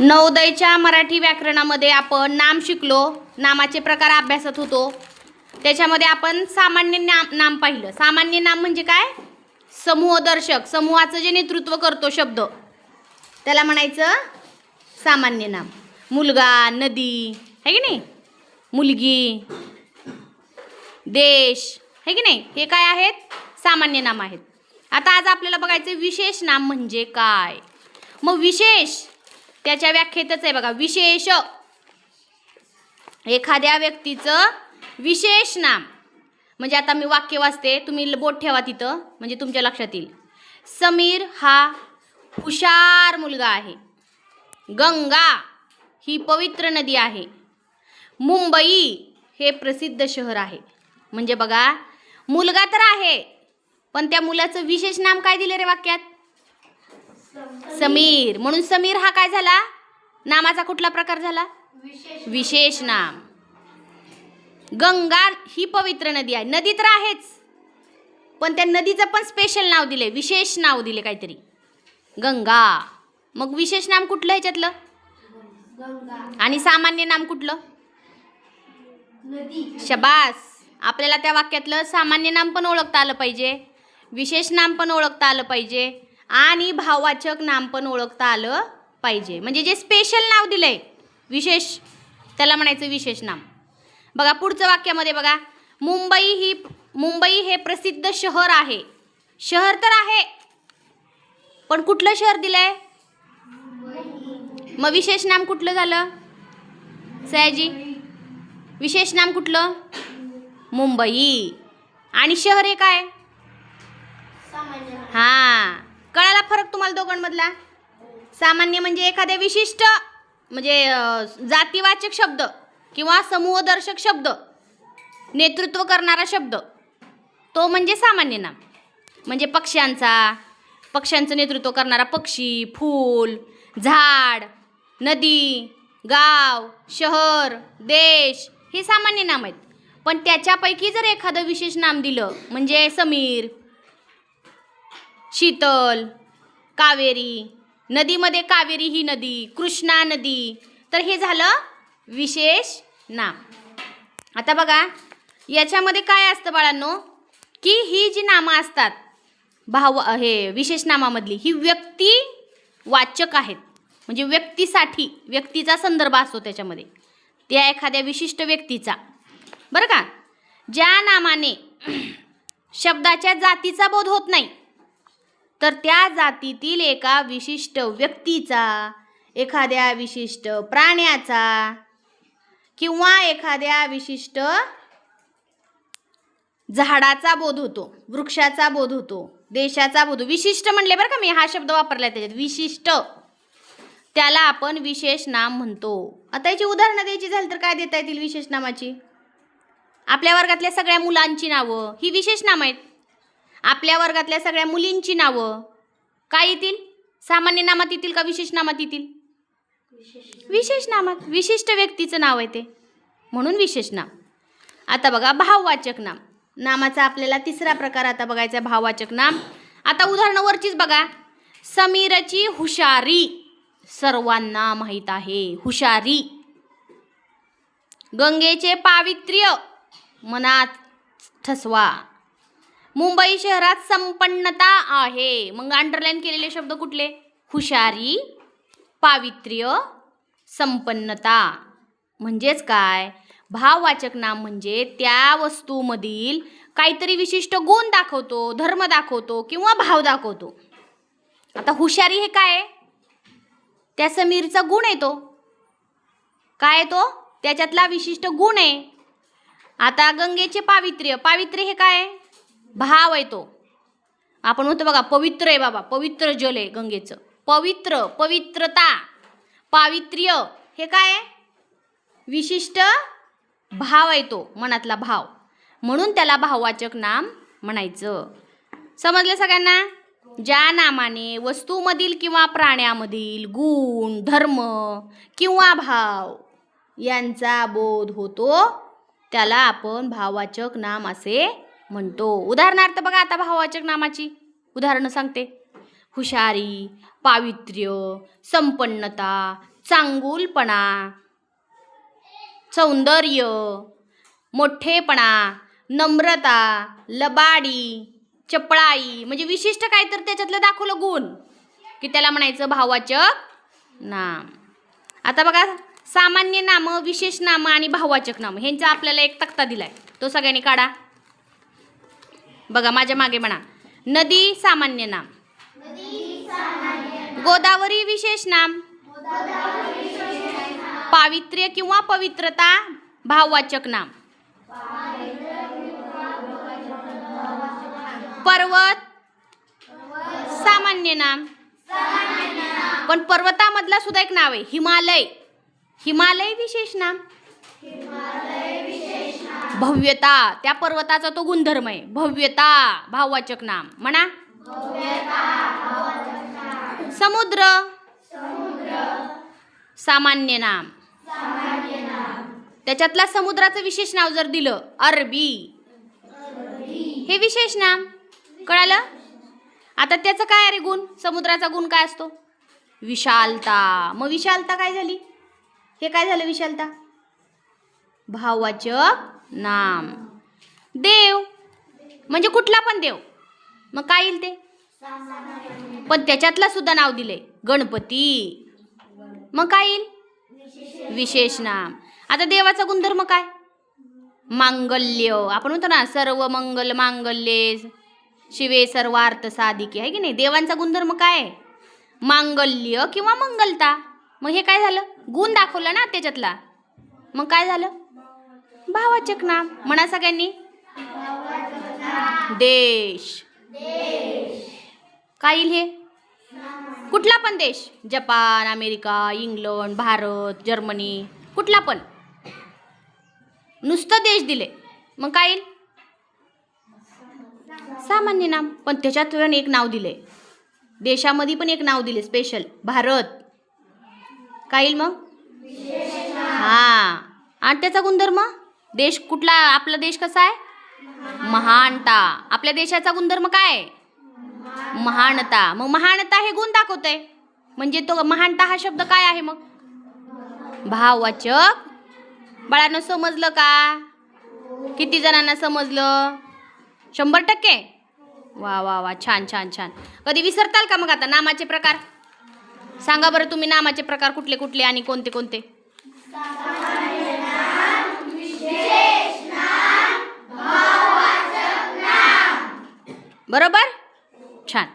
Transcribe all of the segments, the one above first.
नवोदयच्या मराठी व्याकरणामध्ये आपण नाम शिकलो नामाचे प्रकार अभ्यासत होतो. त्याच्यामध्ये आपण सामान्य नाम नाम पाहिलं. सामान्य नाम म्हणजे काय? समूहदर्शक समूहाचं जे नेतृत्व करतो शब्द त्याला म्हणायचं सामान्य नाम. मुलगा नदी है की नाही? मुलगी देश है की नाही? हे काय आहेत? सामान्य नाम आहेत. आता आज आपल्याला बघायचं विशेष नाम म्हणजे काय? मग विशेष त्याच्या व्याख्येतच आहे बघा विशेष. एखाद्या व्यक्तीचं विशेष नाम. म्हणजे आता मी वाक्य वाचते तुम्ही बोट ठेवा तिथं म्हणजे तुमच्या लक्षात येईल. समीर हा हुशार मुलगा आहे. गंगा ही पवित्र नदी आहे. मुंबई हे प्रसिद्ध शहर आहे. म्हणजे बघा मुलगा तर आहे पण त्या मुलाचं विशेष नाम काय दिलं रे वाक्यात? समीर. म्हणून समीर हा काय झाला? नामाचा कुठला प्रकार झाला? विशेष नाम. गंगा ही पवित्र नदी आहे. नदी तर आहेच. पण त्या नदीचं पण स्पेशल नाव दिले विशेष नाव दिले काहीतरी. गंगा. मग विशेष नाम कुठलं ह्याच्यातलं? आणि सामान्य नाम कुठलं? शबास. आपल्याला त्या वाक्यातलं सामान्य नाम पण ओळखता आलं पाहिजे. विशेष नाम पण ओळखता आलं पाहिजे. आणि भाववाचक नाम पण ओळखता आलं पाहिजे. म्हणजे जे स्पेशल नाव दिलंय विशेष त्याला म्हणायचं विशेष नाम. बघा पुढचं वाक्यामध्ये बघा. मुंबई ही मुंबई हे प्रसिद्ध शहर आहे. शहर तर आहे. पण कुठलं शहर दिलंय? मग विशेष नाम कुठलं झालं? सयाजी? विशेष नाम कुठलं? मुंबई. आणि शहर हे काय? हां. कळाला फरक तुम्हाला दोघांमधला? सामान्य म्हणजे एखाद्या विशिष्ट म्हणजे जातीवाचक शब्द किंवा समूहदर्शक शब्द नेतृत्व करणारा शब्द तो म्हणजे सामान्य नाम. म्हणजे पक्ष्यांचा पक्ष्यांचं नेतृत्व करणारा पक्षी फूल झाड नदी गाव शहर देश हे सामान्य नाम आहेत. पण त्याच्यापैकी जर एखादं विशेष नाम दिलं म्हणजे समीर शीतल कावेरी. नदीमध्ये कावेरी ही नदी कृष्णा नदी. तर हे झालं विशेष नाम. आता बघा याच्यामध्ये काय असतं बाळांनो? की ही जी नामं असतात भाव हे विशेष नामामधली ही व्यक्ती वाचक आहेत. म्हणजे व्यक्तीसाठी व्यक्तीचा संदर्भ असतो त्याच्यामध्ये. त्या एखाद्या विशिष्ट व्यक्तीचा. बरं का? ज्या नामाने शब्दाच्या जातीचा बोध होत नाही तर त्या जातीतील एका विशिष्ट व्यक्तीचा एखाद्या विशिष्ट प्राण्याचा किंवा एखाद्या विशिष्ट झाडाचा बोध होतो वृक्षाचा बोध होतो देशाचा बोध विशिष्ट म्हणले बरं का मी हा शब्द वापरला त्याच्यात विशिष्ट. त्याला आपण विशेष नाम म्हणतो. आता याची उदाहरणं द्यायची झाली तर काय देता येतील विशेष नामाची? आपल्या वर्गातल्या सगळ्या मुलांची नावं ही विशेष नाम आहेत. आपल्या वर्गातल्या सगळ्या मुलींची नावं. काय येतील? सामान्य नामात येतील का विशेष नामात येतील? विशेष नामात. विशिष्ट व्यक्तीचं नाव आहे ते. म्हणून विशेष नाम. आता बघा भाववाचक नाम. नामाचा आपल्याला तिसरा प्रकार आता बघायचा भाववाचक नाम. आता उदाहरणं वरचीच बघा. समीरची हुशारी. सर्वांना माहीत आहे हुशारी. गंगेचे पावित्र्य. मनात ठसवा. मुंबई शहरात संपन्नता आहे. मग अंडरलाईन केलेले शब्द कुठले? हुशारी पावित्र्य संपन्नता. म्हणजेच काय? भाववाचक नाम म्हणजे त्या वस्तूमधील काहीतरी विशिष्ट गुण दाखवतो धर्म दाखवतो किंवा भाव दाखवतो. आता हुशारी हे काय? आहे? त्या समीरचा गुण आहे तो. काय आहे तो? त्याच्यातला विशिष्ट गुण आहे. आता गंगेचे पावित्र्य. पावित्र्य हे काय? आहे? भाव आहे तो. आपण म्हणतो बघा पवित्र आहे बाबा पवित्र जल आहे गंगेचं. पवित्र पवित्रता पावित्र्य हे काय आहे? विशिष्ट भाव आहे तो मनातला भाव. म्हणून त्याला भाववाचक नाम म्हणायचं. समजलं सगळ्यांना? ज्या नामाने वस्तूमधील किंवा प्राण्यामधील गुण धर्म किंवा भाव यांचा बोध होतो त्याला आपण भाववाचक नाम असे म्हणतो उदाहरणार्थ बघा आता भाववाचक नामाची. उदाहरणं सांगते. हुशारी पावित्र्य संपन्नता चांगुलपणा सौंदर्य मोठेपणा नम्रता लबाडी चपळाई. म्हणजे विशिष्ट काय तर त्याच्यातलं दाखवलं गुण. की त्याला म्हणायचं भाववाचक नाम. आता बघा सामान्य नामं विशेष नाम आणि भाववाचक नाम ह्यांचा आपल्याला एक तक्ता दिलाय. तो सगळ्यांनी काढा. बघा माझ्या मागे म्हणा. नदी सामान्य नाम. गोदावरी विशेष नाम. पावित्र्य किंवा पवित्रता भाववाचक नाम. पर्वत सामान्य नाम. पण पर्वतामधला सुद्धा एक नाव आहे हिमालय. हिमालय विशेष नाम. भव्यता. त्या पर्वताचा तो गुणधर्म आहे. भव्यता भाववाचक नाम. म्हणा. समुद्र. सामान्य नाम. त्याच्यातला समुद्राचं विशेष नाव जर दिलं अरबी. हे विशेष नाम. कळालं? आता त्याचं काय रे गुण? समुद्राचा गुण काय असतो? विशालता. मग विशालता काय झाली? हे काय झालं विशालता? भाववाचक नाम. देव. म्हणजे कुठला पण देव. मग काय येईल ते? पण त्याच्यातला सुद्धा नाव दिले गणपती. मग काय येईल? विशेष नाम. आता देवाचा गुणधर्म काय? मांगल्य. आपण म्हणतो ना सर्व मंगल मांगल्ये शिवे सर्वार्थ साधिके. आहे की नाही? देवांचा गुणधर्म काय? आहे? मांगल्य किंवा मंगलता. मग हे काय झालं? गुण दाखवलं ना त्याच्यातला. मग काय झालं? भावाचक नाम म्हणा सगळ्यांनी. देश. काय येईल हे? कुठला पण देश. Japan America England Bharat Germany कुठला पण. नुसतं देश दिले. मग काय येईल? सामान्य नाम. पण त्याच्यात एक नाव दिले. देशामध्ये पण एक नाव दिले स्पेशल भारत. काय येईल मग? हा. आणि त्याचा गुणधर्म? देश कुठला आपला देश कसा आहे? महानता. आपल्या देशाचा गुणधर्म काय आहे? महानता. मग महानता हे गुण दाखवतंय. म्हणजे तो महानता हा शब्द काय आहे मग? भाववाचक. बाळांना समजलं का? किती जणांना समजलं? शंभर टक्के? वा वा वा. छान छान छान. कधी विसरताल का मग आता नामाचे प्रकार? सांगा बरं तुम्ही नामाचे प्रकार कुठले कुठले आणि कोणते कोणते? बरोबर? छान.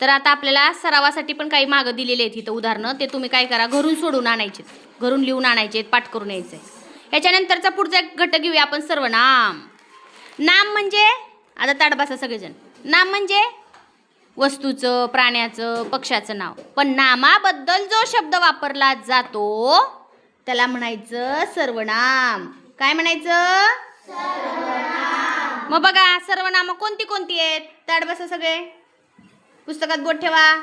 तर आता आपल्याला सरावासाठी पण काही मागं दिलेले आहेत इथं उदाहरणं. ते तुम्ही काय करा घरून सोडून आणायचे घरून लिहून आणायचे पाठ करून यायचे याच्यानंतरचा पुढचा एक घटक घेऊया आपण सर्वनाम नाम. म्हणजे आता ताडबासा सगळेजण. नाम म्हणजे वस्तूचं प्राण्याचं पक्षाचं नाव. पण नामाबद्दल जो शब्द वापरला जातो त्याला म्हणायचं सर्वनाम काय म्हणायचं? मग बघा सर्वनामं कोणती कोणती आहेत? ताड बसा सगळे. पुस्तकात बोट ठेवा.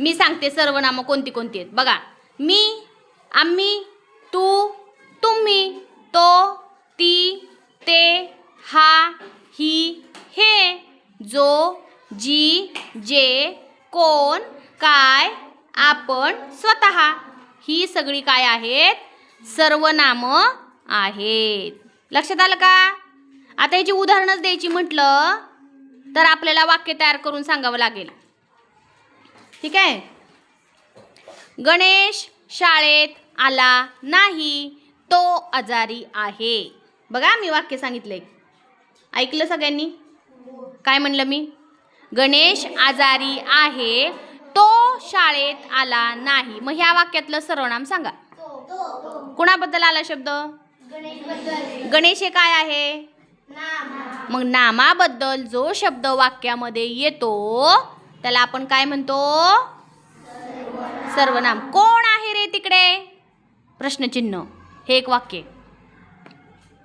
मी सांगते सर्वनामं कोणती कोणती आहेत. बघा मी आम्ही तू तुम्ही तो ती ते हा ही हे जो जी जे कोण काय आपण स्वतः. ही सगळी काय आहेत? सर्वनामं आहेत. लक्षात आलं का? आता ह्याची उदाहरणच द्यायची म्हटलं तर आपल्याला वाक्य तयार करून सांगावं लागेल. ठीक आहे? गणेश शाळेत आला नाही तो आजारी आहे. बघा मी वाक्य सांगितलंय. ऐकलं सगळ्यांनी? काय म्हणलं मी? गणेश आजारी आहे तो शाळेत आला नाही. मग ह्या वाक्यातलं सर्वनाम सांगा. कुणाबद्दल आला शब्द? गणेश हे काय आहे? मग नामाबद्दल जो शब्द वाक्यामध्ये येतो त्याला आपण काय म्हणतो? सर्वनाम. कोण आहे रे तिकडे? प्रश्नचिन्ह. हे एक वाक्य.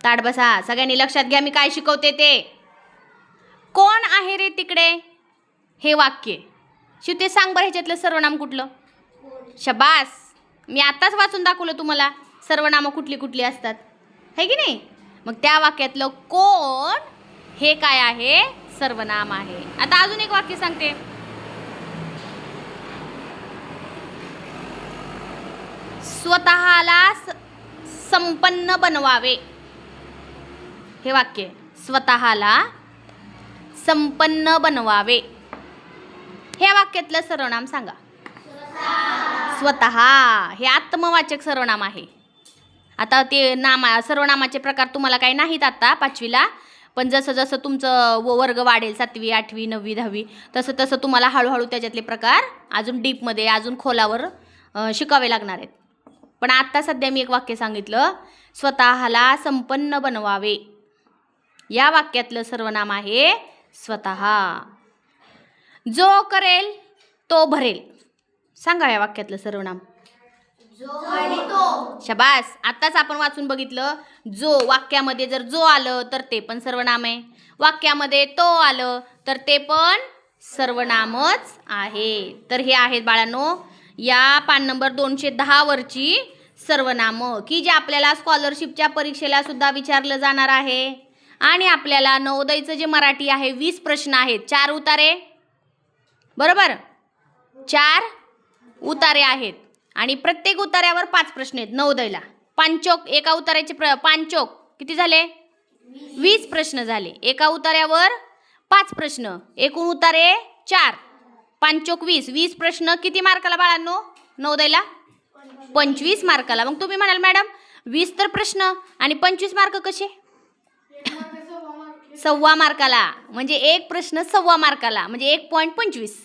ताट बसा. सगळ्यांनी लक्षात घ्या मी काय शिकवते ते. कोण आहे रे तिकडे? हे वाक्य. शिव ते सांग बरं ह्याच्यातलं सर्वनाम कुठलं? शबास. मी आत्ताच वाचून दाखवलं तुम्हाला. सर्वनामं कुठली कुठली असतात? है की नाही? मग त्या वाक्यातलं कोण हे काय आहे? सर्वनाम आहे. आता अजून एक वाक्य सांगते. स्वतःला स- संपन्न बनवावे. हे वाक्य. स्वतःला संपन्न बनवावे. हे वाक्यातलं सर्वनाम सांगा. स्वतः. हे आत्मवाचक सर्वनाम आहे. आता ते नामा सर्वनामाचे प्रकार तुम्हाला काही नाहीत आता पाचवीला. पण जसं जसं तुमचं व वर्ग वाढेल सातवी आठवी नववी दहावी तसं तसं तुम्हाला हळूहळू त्याच्यातले प्रकार अजून डीपमध्ये अजून खोलावर शिकावे लागणार आहेत. पण आत्ता सध्या मी एक वाक्य सांगितलं स्वतःला संपन्न बनवावे. या वाक्यातलं सर्वनाम आहे स्वतः. जो करेल तो भरेल. सांगा या वाक्यातलं सर्वनाम. शबास. आत्ताच आपण वाचून बघितलं. जो वाक्यामध्ये जर जो आलं तर ते पण सर्वनाम आहे. वाक्यामध्ये तो आलं तर ते पण सर्वनामच आहे. तर हे आहेत बाळांनो या पान नंबर दोनशे दहावरची सर्वनामं की जे आपल्याला स्कॉलरशिपच्या परीक्षेला सुद्धा विचारलं जाणार आहे. आणि आपल्याला नवोदयचं जे मराठी आहे वीस प्रश्न आहेत. चार उतारे. बरोबर? चार उतारे आहेत. आणि प्रत्येक उतार्यावर पाच प्रश्न आहेत. नवोदयला पांचोक एका उतार्याचे प्र पांचोक किती झाले? वीस प्रश्न झाले. एका उतार्यावर पाच प्रश्न. एकूण उतारे चार. पांचोक वीस. वीस प्रश्न किती मार्काला बाळांनो? नवोदयला पंचवीस मार्काला. मग तुम्ही म्हणाल मॅडम वीस तर प्रश्न. आणि पंचवीस मार्क कसे? सव्वा मार्काला. म्हणजे एक प्रश्न सव्वा मार्काला. म्हणजे एक पॉईंट पंचवीस.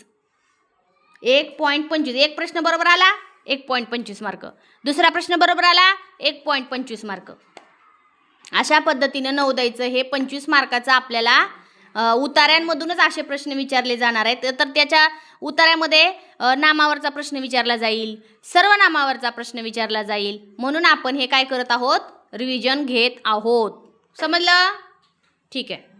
एक पॉईंट पंचवीस. एक प्रश्न बरोबर आला? एक पॉईंट पंचवीस मार्क. दुसरा प्रश्न बरोबर आला एक पॉईंट पंचवीस मार्क. अशा पद्धतीनं नवोदयचं हे पंचवीस मार्काचं आपल्याला उताऱ्यांमधूनच उतार्यांमधूनच असे प्रश्न विचारले जाणार आहेत. तर त्याच्या उतार्यामध्ये नामावरचा प्रश्न विचारला जाईल सर्व नामावरचा प्रश्न विचारला जाईल. म्हणून आपण हे काय करत आहोत? रिव्हिजन घेत आहोत. समजलं? ठीक आहे.